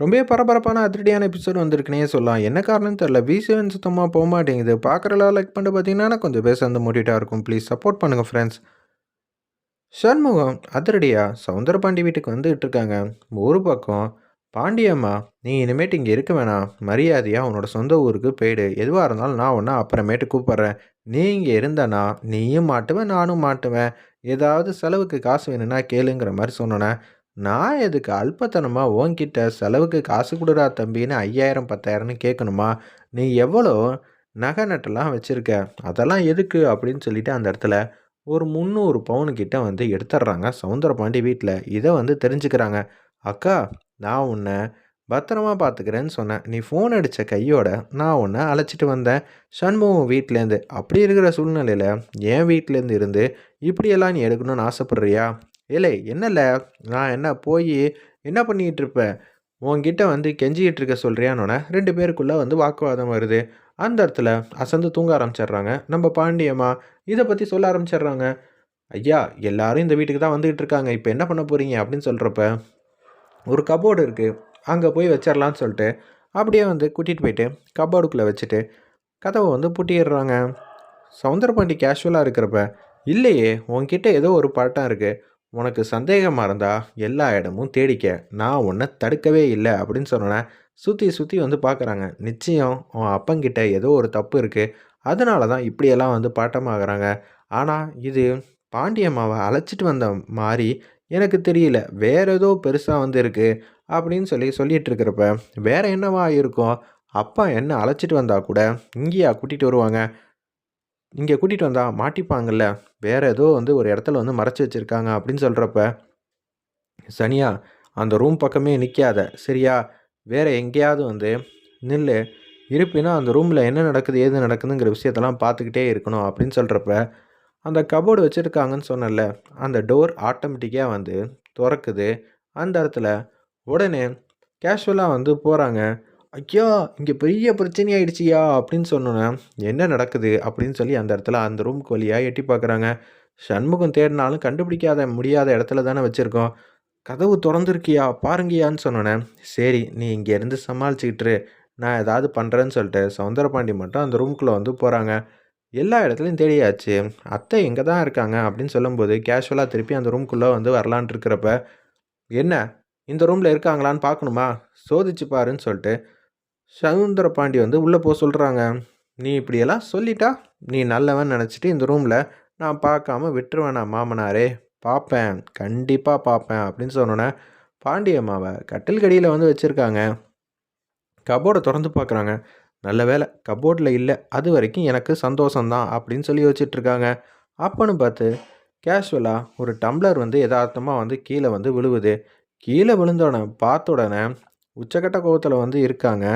ரொம்பவே பரபரப்பான அதிரடியான எபிசோடு வந்திருக்குனே சொல்லலாம். என்ன காரணம்னு தெரில விசிவன் சுத்தமாக போக மாட்டேங்குது. பார்க்குறலாம் லைக் பண்ணிட்டு பார்த்தீங்கன்னா கொஞ்சம் பேச வந்து மூட்டிட்டாக இருக்கும். ப்ளீஸ் சப்போர்ட் பண்ணுங்கள் ஃப்ரெண்ட்ஸ் சண்முகம் அதிரடியா? சவுந்தரபாண்டி வீட்டுக்கு வந்துகிட்டு இருக்காங்க. ஒரு பக்கம் பாண்டியம்மா நீ இனிமேட்டு இங்கே இருக்க வேணாம். மரியாதையாக உன்னோட சொந்த ஊருக்கு போயிடு. எதுவாக இருந்தாலும் நான் ஒன்றா அப்புறமேட்டு கூப்பிட்றேன். நீ இங்கே இருந்தனா நீயும் மாட்டுவேன் நானும் மாட்டுவேன். ஏதாவது செலவுக்கு காசு வேணும்னா கேளுங்கிற மாதிரி சொன்னோன்னே நான் எதுக்கு அல்பத்தனமாக உன்கிட்ட செலவுக்கு காசு கொடுறா தம்பின்னு ஐயாயிரம் பத்தாயிரம்னு கேட்கணுமா நீ எவ்வளோ நகை நட்டெல்லாம் வச்சுருக்க? அதெல்லாம் எதுக்கு? அப்படின்னு சொல்லிட்டு அந்த இடத்துல ஒரு முந்நூறு பவுனுக்கிட்ட வந்து எடுத்துடுறாங்க சவுந்தரபாண்டி வீட்டில் இதை வந்து தெரிஞ்சுக்கிறாங்க. அக்கா நான் உன்னை பத்திரமா பார்த்துக்கிறேன்னு சொன்னேன். நீ ஃபோன் அடித்த கையோட நான் உன்னை அழைச்சிட்டு வந்தேன். சண்முகம் வீட்டிலேருந்து அப்படி இருக்கிற சூழ்நிலையில் என் வீட்டிலேருந்து இருந்து இப்படியெல்லாம் நீ எடுக்கணும்னு ஆசைப்பட்றியா? ஏலே என்னல? நான் என்ன போய் என்ன பண்ணிகிட்டு இருப்பேன் உங்ககிட்ட வந்து கெஞ்சிக்கிட்டு இருக்க சொல்கிறியானோட ரெண்டு பேருக்குள்ளே வந்து வாக்குவாதம் வருது. அந்த இடத்துல அசந்து தூங்க ஆரம்பிச்சிடுறாங்க. நம்ம பாண்டியம்மா இதை பற்றி சொல்ல ஆரம்பிச்சிடுறாங்க. ஐயா எல்லாரும் இந்த வீட்டுக்கு தான் வந்துகிட்டு இருக்காங்க இப்போ என்ன பண்ண போகிறீங்க அப்படின்னு சொல்கிறப்ப ஒரு கபோர்டு இருக்குது அங்கே போய் வச்சிடலான்னு சொல்லிட்டு அப்படியே வந்து கூட்டிகிட்டு போயிட்டு கபோர்டுக்குள்ளே வச்சுட்டு கதவை வந்து பூட்டிடுறாங்க. சவுந்தரபாண்டி கேஷுவலாக இருக்கிறப்ப இல்லையே உன்கிட்ட ஏதோ ஒரு பட்டம் இருக்குது உனக்கு சந்தேகமாக இருந்தால் எல்லா இடமும் தேடிக்க. நான் உன்னை தடுக்கவே இல்லை அப்படின்னு சொன்னேன் சுற்றி சுற்றி வந்து பார்க்குறாங்க நிச்சயம் உன் அப்பங்கிட்ட ஏதோ ஒரு தப்பு இருக்குது அதனால தான் இப்படியெல்லாம் வந்து பாட்டமாகறாங்க ஆனால் இது பாண்டியம்மாவை அழைச்சிட்டு வந்த மாதிரி எனக்கு தெரியல. வேற ஏதோ பெருசாக வந்து இருக்குது அப்படின்னு சொல்லி சொல்லிட்டு இருக்கிறப்ப வேறு என்னவா இருக்கும்? அப்பா என்ன அழைச்சிட்டு வந்தால் கூட இங்கேயா கூட்டிகிட்டு வருவாங்க? இங்கே கூட்டிகிட்டு வந்தா மாட்டிப்பாங்கல்ல? வேறு ஏதோ வந்து ஒரு இடத்துல வந்து மறைச்சி வச்சுருக்காங்க அப்படின்னு சொல்கிறப்ப சனியா அந்த ரூம் பக்கமே நிற்காத சரியா? வேற எங்கேயாவது வந்து நில்லு. இருப்பினா அந்த ரூமில் என்ன நடக்குது ஏது நடக்குதுங்கிற விஷயத்தெல்லாம் பார்த்துக்கிட்டே இருக்கணும். அப்படின்னு சொல்கிறப்ப அந்த கபோர்டு வச்சுருக்காங்கன்னு சொன்னல அந்த டோர் ஆட்டோமேட்டிக்காக வந்து திறக்குது. அந்த இடத்துல உடனே கேஷுவலாக வந்து போகிறாங்க ஐயா இங்கே பெரிய பிரச்சனை ஆயிடுச்சியா அப்படின்னு சொன்னோன்னே என்ன நடக்குது? அப்படின்னு சொல்லி அந்த இடத்துல அந்த ரூமுக்கு வழியாக எட்டி பார்க்குறாங்க சண்முகம் தேடினாலும் கண்டுபிடிக்காத முடியாத இடத்துல தானே வச்சுருக்கோம். கதவு திறந்துருக்கியா? பாருங்கயான்னு சொன்னோன்னே சரி நீ இங்கேருந்து சமாளிச்சுக்கிட்டு நான் ஏதாவது பண்ணுறேன்னு சொல்லிட்டு சவுந்தரபாண்டி மட்டும் அந்த ரூம்குள்ளே வந்து போகிறாங்க எல்லா இடத்துலையும் தேடியாச்சு. அத்தை எங்கே தான் இருக்காங்க. அப்படின்னு சொல்லும்போது கேஷுவலாக திருப்பி அந்த ரூம்குள்ளே வந்து வரலான் இருக்கிறப்ப என்ன? இந்த ரூமில் இருக்காங்களான்னு பார்க்கணுமா சோதிச்சு பாருன்னு சொல்லிட்டு சவுந்தர பாண்டி வந்து உள்ளே போக சொல்கிறாங்க நீ இப்படியெல்லாம் சொல்லிட்டா நீ நல்லவன் நினச்சிட்டு இந்த ரூமில் நான் பார்க்காம விட்டுருவேண்ணா மாமனாரே? பார்ப்பேன். கண்டிப்பாக பார்ப்பேன். அப்படின்னு சொன்னோன்னே பாண்டியம்மாவை கட்டில் கடியில் வந்து வச்சுருக்காங்க. கபோர்டை திறந்து பார்க்குறாங்க. நல்ல வேலை கபோர்டில் இல்லை. அது வரைக்கும் எனக்கு சந்தோஷம்தான். அப்படின்னு சொல்லி வச்சிட்ருக்காங்க அப்போன்னு பார்த்து கேஷுவலாக ஒரு டம்ளர் வந்து யதார்த்தமாக வந்து கீழே வந்து விழுவுது. கீழே விழுந்தோடனே பார்த்த உடனே உச்சக்கட்ட கோவத்தில் வந்து இருக்காங்க.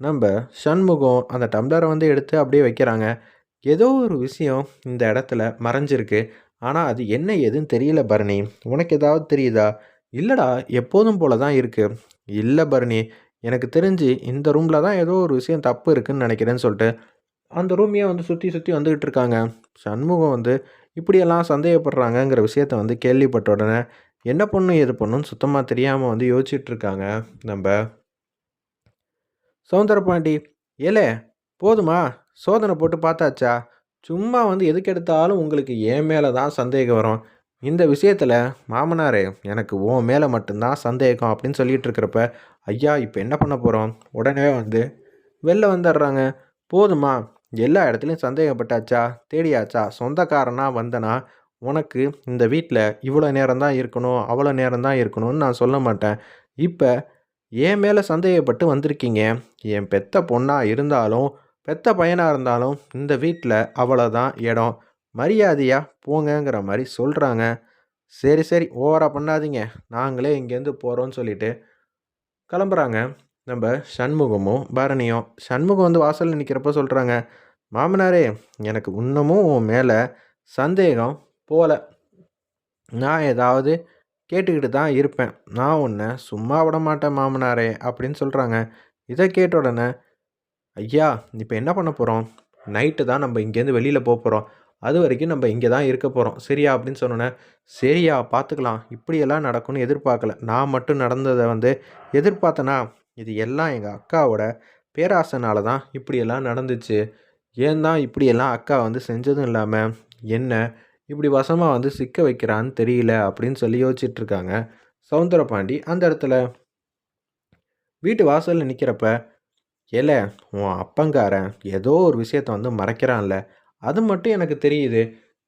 நம்ம சண்முகம் அந்த டம்ளரை வந்து எடுத்து அப்படியே வைக்கிறாங்க. ஏதோ ஒரு விஷயம் இந்த இடத்துல மறைஞ்சிருக்கு. ஆனால் அது என்ன ஏதுன்னு தெரியல பரணி. உனக்கு ஏதாவது தெரியுதா? இல்லைடா எப்போதும் போல தான் இருக்குது இல்லை பரணி எனக்கு தெரிஞ்சு இந்த ரூமில் தான் ஏதோ ஒரு விஷயம் தப்பு இருக்குதுன்னு நினைக்கிறேன்னு சொல்லிட்டு அந்த ரூமையே வந்து சுற்றி சுற்றி வந்துக்கிட்டு இருக்காங்க. சண்முகம் வந்து இப்படியெல்லாம் சந்தேகப்படுறாங்கங்கிற விஷயத்த வந்து கேள்விப்பட்ட உடனே என்ன பண்ணும் எது பண்ணுன்னு சுத்தமாக தெரியாமல் வந்து யோசிச்சுட்ருக்காங்க நம்ம? சவுந்தரபாண்டி ஏலே போதுமா? சோதனை போட்டு பார்த்தாச்சா? சும்மா வந்து எதுக்கு எடுத்தாலும் உங்களுக்கு என் மேலே தான் சந்தேகம் வரும். இந்த விஷயத்தில் மாமனாரே எனக்கு உன் மேலே மட்டும்தான் சந்தேகம் அப்படின்னு சொல்லிட்டு இருக்கிறப்ப ஐயா இப்போ என்ன பண்ண போகிறோம் உடனே வந்து வெளில வந்துடுறாங்க. போதுமா? எல்லா இடத்துலையும் சந்தேகப்பட்டாச்சா? தேடியாச்சா? சொந்தக்காரனாக வந்தனா? உனக்கு இந்த வீட்டில் இவ்வளோ நேரம் தான் இருக்கணும் அவ்வளோ நேரம் தான் இருக்கணும்னு நான் சொல்ல மாட்டேன். இப்போ என் மேலே சந்தேகப்பட்டு வந்திருக்கீங்க? என் பெத்த பொண்ணாக இருந்தாலும் பெத்த பையனாக இருந்தாலும் இந்த வீட்டில் அவ்வளோதான் இடம். மரியாதையாக போங்கங்கிற மாதிரி சொல்கிறாங்க சரி சரி ஓவராக பண்ணாதீங்க. நாங்களே இங்கேருந்து போகிறோன்னு சொல்லிட்டு கிளம்புறாங்க. நம்ம சண்முகமும் பரணியும். சண்முகம் வந்து வாசலில் நிற்கிறப்ப சொல்கிறாங்க மாமனாரே எனக்கு இன்னமும் உன் மேலே சந்தேகம் போகல நான் ஏதாவது கேட்டுக்கிட்டு தான் இருப்பேன். நான் உன்னை சும்மா விட மாட்டேன் மாமனாரே அப்படின்னு சொல்கிறாங்க இதை கேட்ட உடனே ஐயா இப்போ என்ன பண்ண போகிறோம் நைட்டு தான் நம்ம இங்கேருந்து வெளியில் போக போகிறோம் அது வரைக்கும் நம்ம இங்கே தான் இருக்க போகிறோம் சரியா? அப்படின்னு சொன்னோன்னே சரியா பார்த்துக்கலாம் இப்படியெல்லாம் நடக்கும்னு எதிர்பார்க்கல. நான் மட்டும் நடந்ததை வந்து எதிர்பார்த்தனா இது எல்லாம் எங்கள் அக்காவோட பேராசனால தான் இப்படியெல்லாம் நடந்துச்சு. ஏன் தான் இப்படியெல்லாம் அக்கா வந்து செஞ்சதும் இல்லாமல் என்ன இப்படி வசமாக வந்து சிக்க வைக்கிறான்னு தெரியல அப்படின்னு சொல்லி யோசிச்சுட்டு இருக்காங்க சவுந்தரபாண்டி அந்த இடத்துல. வீட்டு வாசலில் நிற்கிறப்ப ஏல உன் அப்பங்காரன் ஏதோ ஒரு விஷயத்த வந்து மறைக்கிறான்ல. அது மட்டும் எனக்கு தெரியுது.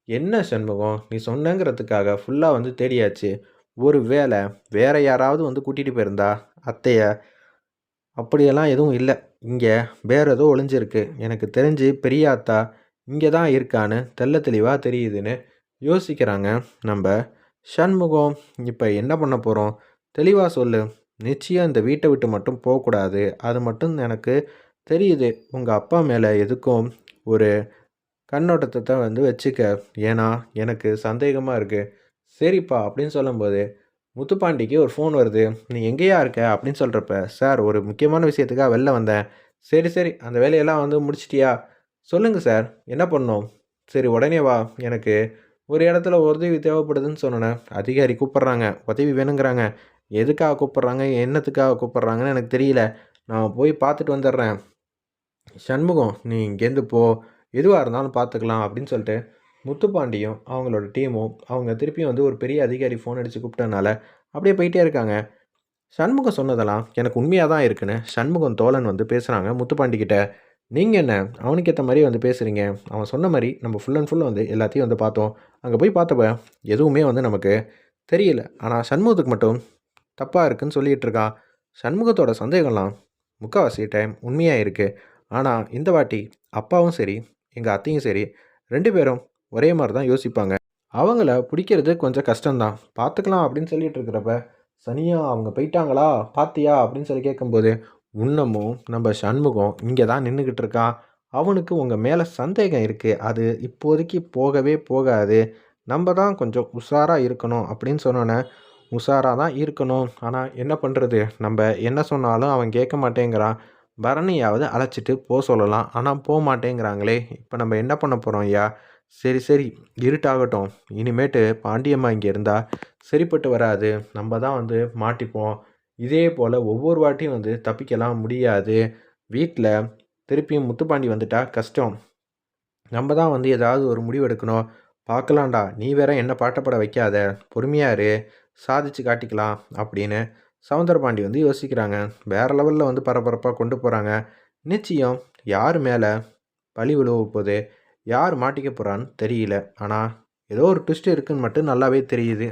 என்ன சண்முகம்? நீ சொன்னங்கிறதுக்காக ஃபுல்லாக வந்து தேடியாச்சு. ஒரு வேளை வேற யாராவது வந்து கூட்டிகிட்டு போயிருந்தா அத்தைய? அப்படியெல்லாம் எதுவும் இல்லை. இங்கே வேற ஏதோ ஒளிஞ்சிருக்கு. எனக்கு தெரிஞ்சு பெரியாத்தா இங்கே தான் இருக்கான்னு தெள்ள தெளிவாக தெரியுதுன்னு யோசிக்கிறாங்க. நம்ம சண்முகம் இப்போ என்ன பண்ண போகிறோம் தெளிவாக சொல்லு. நிச்சயம் இந்த வீட்டை விட்டு மட்டும் போகக்கூடாது. அது மட்டும் எனக்கு தெரியுது. உங்கள் அப்பா மேலே எதுக்கும் ஒரு கண்ணோட்டத்தை வந்து வச்சுக்க. ஏன்னா எனக்கு சந்தேகமாக இருக்குது சரிப்பா அப்படின்னு சொல்லும்போது முத்துப்பாண்டிக்கு ஒரு ஃபோன் வருது. நீ எங்கேயா இருக்க? அப்படின்னு சொல்கிறப்ப சார் ஒரு முக்கியமான விஷயத்துக்காக வெளில வந்தேன். சரி சரி. அந்த வேலையெல்லாம் வந்து முடிச்சிட்டியா? சொல்லுங்கள் சார். என்ன பண்ணோம்? சரி உடனே வா. எனக்கு ஒரு இடத்துல உதவி தேவைப்படுதுன்னு சொன்னேன் அதிகாரி கூப்பிட்றாங்க உதவி வேணுங்கிறாங்க. எதுக்காக கூப்பிட்றாங்க? என்னத்துக்காக கூப்பிட்றாங்கன்னு எனக்கு தெரியல. நான் போய் பார்த்துட்டு வந்துடுறேன். சண்முகம் நீ இங்கேருந்து போ. எதுவாக இருந்தாலும் பார்த்துக்கலாம் அப்படின்னு சொல்லிட்டு முத்துப்பாண்டியும் அவங்களோட டீமும் அவங்க திருப்பியும் வந்து ஒரு பெரிய அதிகாரி ஃபோன் அடித்து கூப்பிட்டனால அப்படியே போயிட்டே இருக்காங்க. சண்முகம் சொன்னதெல்லாம் எனக்கு உண்மையாக தான் இருக்குன்னு சண்முகம் தோழன் வந்து பேசுகிறாங்க முத்துப்பாண்டிக்கிட்ட நீங்கள் என்ன? அவனுக்கு ஏற்ற மாதிரி வந்து பேசுகிறீங்க அவன் சொன்ன மாதிரி நம்ம ஃபுல் அண்ட் ஃபுல்லாக வந்து எல்லாத்தையும் வந்து பார்த்தோம். அங்கே போய் பார்த்தப்ப எதுவுமே வந்து நமக்கு தெரியல. ஆனால் சண்முகத்துக்கு மட்டும் தப்பாக இருக்குன்னு சொல்லிகிட்டு இருக்கான் சண்முகத்தோட சந்தேகம்லாம் முக்கால்வாசி டைம் உண்மையாக இருக்குது ஆனால் இந்த வாட்டி அப்பாவும் சரி எங்கள் அத்தையும் சரி ரெண்டு பேரும் ஒரே மாதிரி தான் யோசிப்பாங்க. அவங்கள பிடிக்கிறது கொஞ்சம் கஷ்டம்தான். பார்த்துக்கலாம் அப்படின்னு சொல்லிட்டு இருக்கிறப்ப சனியா அவங்க போயிட்டாங்களா? பாத்தியா அப்படின்னு சொல்லி கேட்கும்போது இன்னமும் நம்ம சண்முகம் இங்கே தான் நின்றுக்கிட்டு இருக்கான் அவனுக்கு உங்கள் மேலே சந்தேகம் இருக்குது அது இப்போதைக்கு போகவே போகாது. நம்ம தான் கொஞ்சம் உஷாராக இருக்கணும் அப்படின்னு சொன்னோன்னே உஷாராக தான் இருக்கணும். ஆனால் என்ன பண்ணுறது நம்ம என்ன சொன்னாலும் அவன் கேட்க மாட்டேங்கிறான். பரணியாவது அழைச்சிட்டு போக சொல்லலாம். ஆனால் போக மாட்டேங்கிறாங்களே. இப்போ நம்ம என்ன பண்ண போகிறோம் ஐயா? சரி சரி. இருட்டாகட்டும். இனிமேட்டு பாண்டியம்மா இங்கே இருந்தால் சரிப்பட்டு வராது. நம்ம தான் வந்து மாட்டிப்போம். இதே போல் ஒவ்வொரு வாட்டியும் வந்து தப்பிக்கலாம் முடியாது. வீட்டில் திருப்பியும் முத்துப்பாண்டி வந்துட்டா கஷ்டம். நம்ம தான் வந்து ஏதாவது ஒரு முடிவு எடுக்கணும். பார்க்கலாம்டா. நீ வேற என்ன பாட்டப்பட வைக்காத? பொறுமையாரு சாதிச்சு காட்டிக்கலாம் அப்படின்னு சவுந்தரபாண்டி வந்து யோசிக்கிறாங்க. வேறு லெவலில் வந்து பரபரப்பாக கொண்டு போகிறாங்க நிச்சயம் யார் மேலே பழி விழுவ போகுது? யார் மாட்டிக்க போகிறான்னு தெரியல. ஆனால் ஏதோ ஒரு ட்விஸ்ட் இருக்குன்னு மட்டும் நல்லாவே தெரியுது.